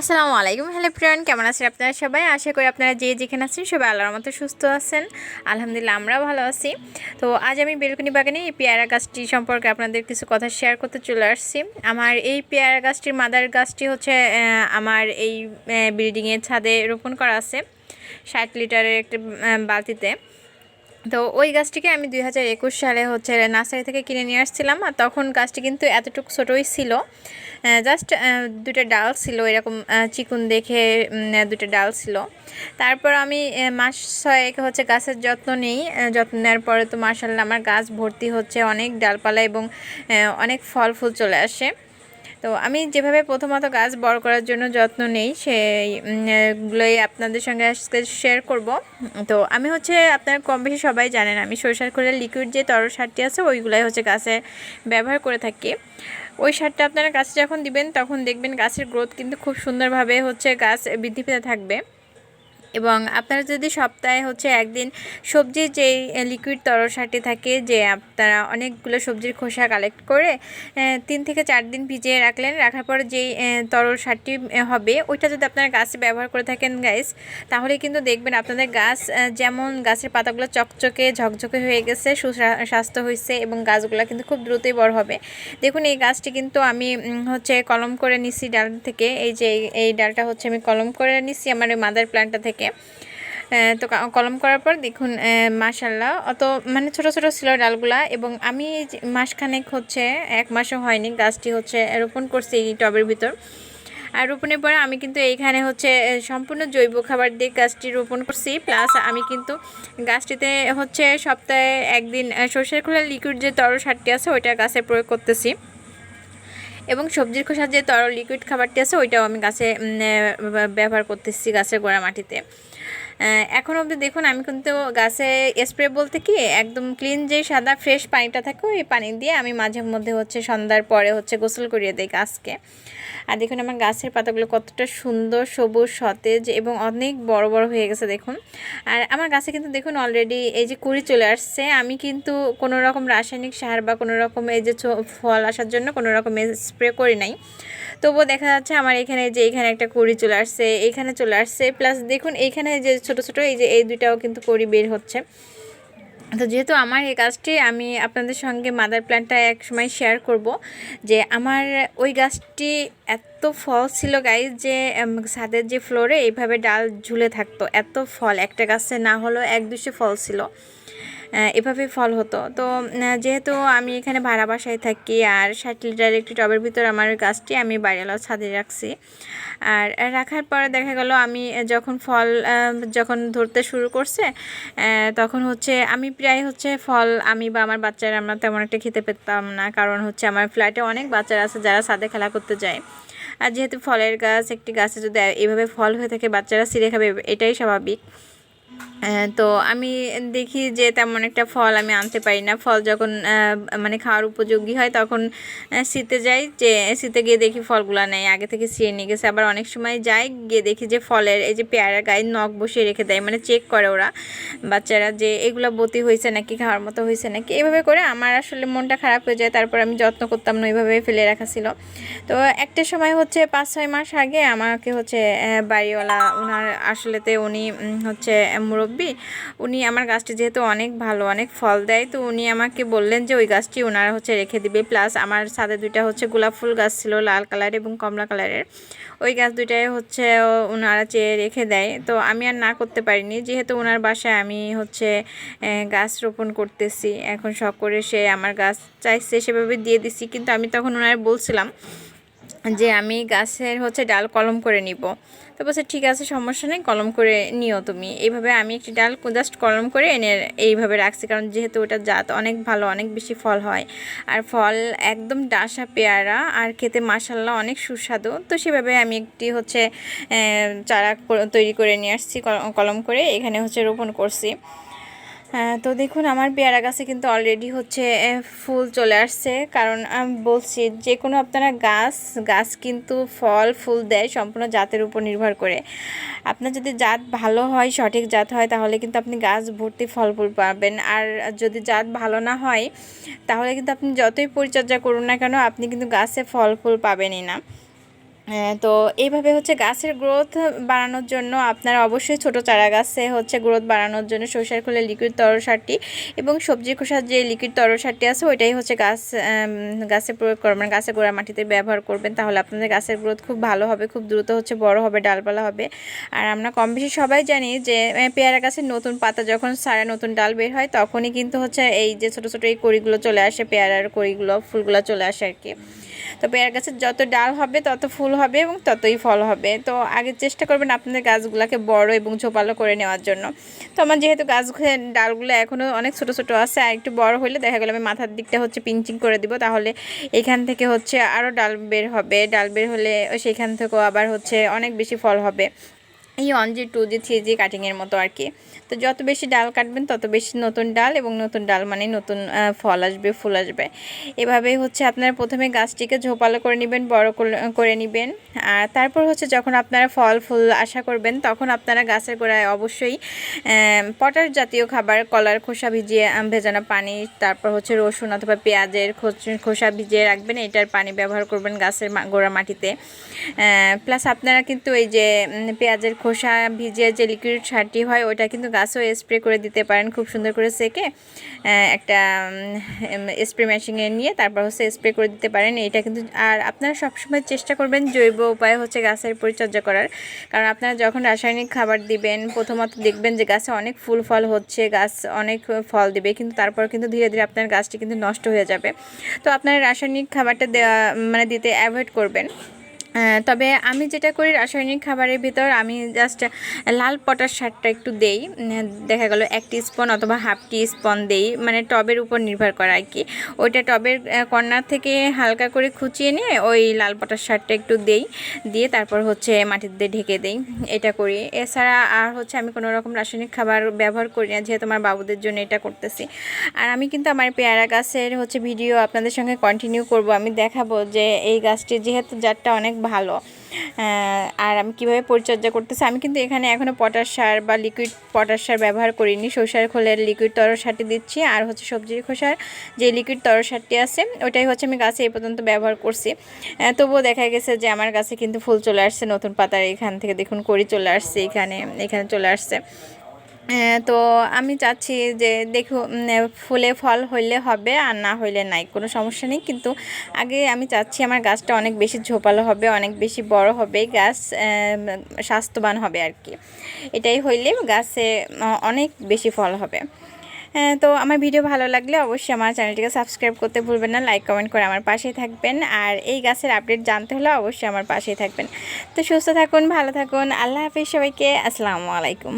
আসসালামু আলাইকুম, hello friend, কেমন আছেন আপনারা সবাই? আশা করি আপনারা যে যেখানে আছেন সবাই আল্লাহর মতো সুস্থ আছেন। আলহামদুলিল্লাহ, আমরাও ভালো আছি। তো আজ আমি বেলকুনি বাগানে এই পেয়ারা গাছটি সম্পর্কে আপনাদের কিছু কথা শেয়ার করতে চলে আসছি। আমার এই পেয়ারা গাছটির মাদার গাছটি হচ্ছে আমার এই বিল্ডিংয়ের ছাদে রোপণ করা আছে, ষাট লিটারের একটা বালতিতে। তো ওই গাছটিকে আমি দুই হাজার একুশ সালে হচ্ছে নার্সারি থেকে কিনে নিয়ে আসছিলাম। আর তখন গাছটি কিন্তু এতটুকু ছোটোই ছিল। জাস্ট দুটো ডাল ছিল, এরকম চিকুন দেখে দুটো ডাল ছিল। তারপর আমি মাস ছয়েক হচ্ছে গাছের যত্ন নিই যত্ন নেওয়ার পরে তো মার্শাল্লাহ আমার গাছ ভর্তি হচ্ছে, অনেক ডালপালা এবং অনেক ফল ফুল চলে আসে। তো আমি যেভাবে প্রথমত গাছ বড় করার জন্য যত্ন নেই সেইগুলোই আপনাদের সঙ্গে আজকে শেয়ার করব। তো আমি হচ্ছে, আপনার কম বেশি সবাই জানেন, আমি সরিষার খোলের লিকুইড যে তরল সারটি আছে, ওইগুলাই হচ্ছে গাছে ব্যবহার করে থাকি। ওই সারটা আপনারা গাছে যখন দিবেন, তখন দেখবেন গাছের গ্রোথ কিন্তু খুব সুন্দরভাবে হচ্ছে গাছ বৃদ্ধি পেতে থাকবে। এবং আপনারা যদি সপ্তাহে হচ্ছে একদিন সবজির যেই লিকুইড তরল সারটি থাকে যে আপনারা অনেকগুলো সবজির খোসা কালেক্ট করে তিন থেকে চার দিন ভিজিয়ে রাখলেন, রাখার পরে যেই তরল সারটি হবে, ওইটা যদি আপনারা গাছে ব্যবহার করে থাকেন গাইস তাহলে কিন্তু দেখবেন আপনাদের গাছ যেমন গাছের পাতাগুলো চকচকে, ঝকঝকে হয়ে গেছে সুস্বাস্থ্য হয়েছে এবং গাছগুলো কিন্তু খুব দ্রুতই বড় হবে। দেখুন এই গাছটি কিন্তু আমি হচ্ছে কলম করে নিছি ডাল থেকে, এই যে, এই- এই ডালটা হচ্ছে আমি কলম করে নিছি, আমার মাদার প্ল্যান্টটা থেকে। আহ, তো কলম করার পর দেখুন মাশাল্লাহ অত মানে ছোট ছোট ছিল ডালগুলা এবং আমি মাসখানেক হচ্ছে এক মাসও হয়নি গাছটি হচ্ছে রোপণ করছি এই টবের ভিতর। আর রোপণের পরে আমি কিন্তু এইখানে হচ্ছে সম্পূর্ণ জৈব খাবার দিয়ে গাছটি রোপণ করছি। প্লাস আমি কিন্তু গাছটিতে হচ্ছে সপ্তাহে একদিন সর্ষের খোলার লিকুইড যে তরল সারটি আছে ওইটা গাছে প্রয়োগ করতেছি। এবং সবজির খোসার যে তরল লিকুইড খাবারটি আছে, ওইটাও আমি গাছে ব্যবহার করতেছি গাছের গোড়া মাটিতে। এখন অবধি দেখুন, আমি কিন্তু গাছে স্প্রে বলতে কি, একদম ক্লিন যে সাদা ফ্রেশ পানিটা থাকে, ওই পানি দিয়ে আমি মাঝে মধ্যে হচ্ছে সন্ধ্যার পরে হচ্ছে গোসল করিয়ে দিই গাছকে। আর দেখুন আমার গাছের পাতাগুলো কতটা সুন্দর সবুজ, সতেজ এবং অনেক বড় বড় হয়ে গেছে দেখুন। আর আমার গাছে কিন্তু দেখুন অলরেডি এই যে কুড়ি চলে আসছে, আমি কিন্তু কোনো রকম রাসায়নিক সার বা কোনো রকম এই যে ফল আসার জন্য কোনো রকম স্প্রে করি নাই। তবুও দেখা যাচ্ছে আমার এখানে যে এখানে একটা কুড়ি চলে আসছে এইখানে চলে আসছে। প্লাস দেখুন এইখানে যে ছোট ছোট এই যে এই দুইটাও কিন্তু কুড়ি বের হচ্ছে। তো যেহেতু আমার এই গাছটি, আমি আপনাদের সঙ্গে মাদার প্ল্যান্টটা এক সময় শেয়ার করব যে আমার ওই গাছটি এত ফল ছিল গাইজ যে ছাদের যে ফ্লোরে এইভাবে ডাল ঝুলে থাকতো। এত ফল, একটা গাছে না হলেও এক দুশো ফল ছিল। এভাবে ফল হতো। তো যেহেতু আমি এখানে ভাড়া বাসায় থাকি আর ষাট লিটার একটি টবের ভিতর আমার গাছটি আমি বাইরেলাও ছাদে রাখছি। আর রাখার পরে দেখা গেল আমি যখন ফল যখন ধরতে শুরু করছে তখন হচ্ছে আমি প্রায় হচ্ছে ফল আমি বা আমার বাচ্চারা আমরা তেমন একটা খেতে পেতাম না। কারণ হচ্ছে আমার ফ্ল্যাটে অনেক বাচ্চারা আছে যারা ছাদে খেলা করতে যায়। আর যেহেতু ফলের গাছ, একটি গাছে যদি এভাবে ফল হয়ে থাকে, বাচ্চারা ছিঁড়ে খাবে, এটাই স্বাভাবিক। তো আমি দেখি যে তেমন একটা ফল আমি আনতে পারি না। ফল যখন মানে খাওয়ার উপযোগী হয় তখন শীতে যাই, যে শীতে গিয়ে দেখি ফলগুলো নেই। আগে থেকে ছিঁড়ে নিয়ে গেছে। আবার অনেক সময় যাই, গিয়ে দেখি যে ফলের এই যে পেয়ারা গায়ে নখ বসিয়ে রেখে দেয় মানে চেক করে ওরা। বাচ্চারা যে এগুলো বতি হয়েছে নাকি, খাওয়ার মতো হয়েছে নাকি, এভাবে করে আমার আসলে মনটা খারাপ হয়ে যায়। তারপর আমি যত্ন করতাম না ওইভাবে ফেলে রাখা ছিল। তো একটা সময় হচ্ছে পাঁচ ছয় মাস আগে আমাকে হচ্ছে বাড়িওয়ালা ওনার আসলেতে উনি হচ্ছে মুরব্বী, উনি আমার গাছটি যেহেতু অনেক ভালো, অনেক ফল দেয়, তো উনি আমাকে বললেন যে ওই গাছটি ওনারা হচ্ছে রেখে দিবে। প্লাস আমার সাথে দুইটা হচ্ছে গোলাপ ফুল গাছ ছিল, লাল কালার এবং কমলা কালারের। ওই গাছ দুইটাই হচ্ছে ওনারা চেয়ে রেখে দেয়। তো আমি আর না করতে পারিনি, যেহেতু ওনার বাসায় আমি হচ্ছে গাছ রোপণ করতেছি। এখন শখ করে সে আমার গাছ চাইছে, সেভাবে দিয়ে দিছি। কিন্তু আমি তখন ওনার বলছিলাম যে আমি গাছের হচ্ছে ডাল কলম করে নিব। তো বলছে, ঠিক আছে, সমস্যা নেই, কলম করে নিও তুমি। এইভাবে আমি একটি ডাল জাস্ট কলম করে এনে এইভাবে রাখছি, কারণ যেহেতু ওটা জাত অনেক ভালো, অনেক বেশি ফল হয়। আর ফল একদম ডাসা পেয়ারা, আর খেতে মাসাল্লাহ অনেক সুস্বাদু। তো সেভাবে আমি একটি হচ্ছে চারা তৈরি করে নিয়ে আসছি, কল- কলম করে এখানে হচ্ছে রোপণ করছি। তো দেখুন আমার পেয়ারা গাছে কিন্তু অলরেডি হচ্ছে ফুল চলে আসছে। কারণ আমি বলছি যে কোনো আপনারা গাছ গাছ কিন্তু ফল ফুল দেয় সম্পূর্ণ জাতের উপর নির্ভর করে। আপনার যদি জাত ভালো হয় সঠিক জাত হয় তাহলে কিন্তু আপনি গাছ ভর্তি ফল ফুল পাবেন। আর যদি জাত ভালো না হয় তাহলে কিন্তু আপনি যতই পরিচর্যা করুন না কেন আপনি কিন্তু গাছে ফল ফুল পাবেনই না। হ্যাঁ, তো এইভাবে হচ্ছে গাছের গ্রোথ বাড়ানোর জন্য আপনারা অবশ্যই ছোট চারা গাছে হচ্ছে গ্রোথ বাড়ানোর জন্য সরিষার খোলে লিকুইড তরল সারটি এবং সবজি খোসার যে লিকুইড তরল সারটি আছে, ওইটাই হচ্ছে গাছ গাছে প্রয়োগ করবেন গাছে গোড়া মাটিতে ব্যবহার করবেন। তাহলে আপনাদের গাছের গ্রোথ খুব ভালো হবে, খুব দ্রুত হচ্ছে বড় হবে, ডালপালা হবে। আর আমরা কম বেশি সবাই জানি যে পেয়ারা গাছের নতুন পাতা যখন সারা নতুন ডাল বের হয়, তখনই কিন্তু হচ্ছে এই যে ছোটো ছোটো এই কড়িগুলো চলে আসে, পেয়ারার কড়িগুলো, ফুলগুলো চলে আসে আর কি। তো পেয়ার গাছের যত ডাল হবে, তত ফুল হবে এবং ততই ফল হবে। তো আগে চেষ্টা করবেন আপনাদের গাছগুলোকে বড় এবং ঝোপালো করে নেওয়ার জন্য। তো আমার যেহেতু গাছ ডালগুলো এখনও অনেক ছোট ছোট আছে, আর একটু বড় হলে দেখা গেলো আমি মাথার দিকটা হচ্ছে পিঞ্চিং করে দিব। তাহলে এখান থেকে হচ্ছে আরও ডাল বের হবে। ডাল বের হলে সেখান থেকেও আবার হচ্ছে অনেক বেশি ফল হবে। এই one G two G three G কাটিংয়ের মতো আর কি। তো যত বেশি ডাল কাটবেন, তত বেশি নতুন ডাল এবং নতুন ডাল মানে নতুন ফল আসবে, ফুল আসবে। এভাবেই হচ্ছে আপনারা প্রথমে গাছটিকে ঝোপালো করে নেবেন, বড় করে নেবেন। আর তারপর হচ্ছে যখন আপনারা ফল, ফুল আশা করবেন, তখন আপনারা গাছের গোড়ায় অবশ্যই পটার জাতীয় খাবার, কলার খোসা ভিজিয়ে ভেজানো পানি, তারপর হচ্ছে রসুন অথবা পেঁয়াজের খোসা ভিজিয়ে রাখবেন। এটার পানি ব্যবহার করবেন গাছের গোড়া মাটিতে। প্লাস আপনারা কিন্তু এই যে পেঁয়াজের খোসা ভিজিয়ে যে লিকুইড সারটি হয়, ওটা কিন্তু গাছও স্প্রে করে দিতে পারেন, খুব সুন্দর করে সেকে একটা স্প্রে মেশিনে নিয়ে তারপর হচ্ছে স্প্রে করে দিতে পারেন। এটা কিন্তু, আর আপনারা সবসময় চেষ্টা করবেন জৈব উপায় হচ্ছে গাছের পরিচর্যা করার। কারণ আপনারা যখন রাসায়নিক খাবার দিবেন, প্রথমত দেখবেন যে গাছে অনেক ফুল ফল হচ্ছে, গাছ অনেক ফল দিবে, কিন্তু তারপর কিন্তু ধীরে ধীরে আপনার গাছটি কিন্তু নষ্ট হয়ে যাবে। তো আপনারা রাসায়নিক খাবারটা দেওয়া মানে দিতে অ্যাভয়েড করবেন। তবে আমি যেটা করি রাসায়নিক খাবারের ভিতর আমি জাস্ট লাল পটার সারটা একটু দেই। দেখা গেল এক স্পন অথবা হাফ স্পন দেই। মানে টবের উপর নির্ভর করা আর কি। ওইটা টবের কর্নার থেকে হালকা করে খুচিয়ে নিয়ে ওই লাল পটার সারটা একটু দেই। দিয়ে তারপর হচ্ছে মাটিতে ঢেকে দেই। এটা করি। এছাড়া আর হচ্ছে আমি কোনো রকম রাসায়নিক খাবার ব্যবহার করি না, যেহেতু আমার বাবুদের জন্য এটা করতেছি। আর আমি কিন্তু আমার পেয়ারা গাছের হচ্ছে ভিডিও আপনাদের সঙ্গে কন্টিনিউ করব। আমি দেখাবো যে এই গাছটি যেহেতু জাতটা অনেক ভালো। আর আমি কীভাবে পরিচর্যা করতেছি? আমি কিন্তু এখানে এখনও পটাশ সার বা লিকুইড পটাশ সার ব্যবহার করিনি। সরষার খোলের লিকুইড তরল সারটি দিচ্ছি আর হচ্ছে সবজির খোসার যে লিকুইড তরল সারটি আছে ওটাই হচ্ছে আমি গাছে এই পর্যন্ত ব্যবহার করছি। তবুও দেখা গেছে যে আমার গাছে কিন্তু ফুল চলে আসছে, নতুন পাতার এখান থেকে দেখুন করি চলে আসছে, এখানে এখানে চলে আসছে। তো আমি চাচ্ছি যে দেখো ফুলে ফল হইলে হবে আর না হইলে নাই, কোনো সমস্যা নেই। কিন্তু আগে আমি চাচ্ছি আমার গাছটা অনেক বেশি ঝোপালো হবে, অনেক বেশি বড় হবে, গাছ স্বাস্থ্যবান হবে আর কি। এটাই হইলে গাছে অনেক বেশি ফল হবে। তো আমার ভিডিও ভালো লাগলে অবশ্যই আমার চ্যানেলটিকে সাবস্ক্রাইব করতে ভুলবেন না, লাইক, কমেন্ট করে আমার পাশেই থাকবেন। আর এই গাছের আপডেট জানতে হলে অবশ্যই আমার পাশেই থাকবেন। তো সুস্থ থাকুন, ভালো থাকুন, আল্লাহ হাফিজ সবাইকে, আসসালামু আলাইকুম।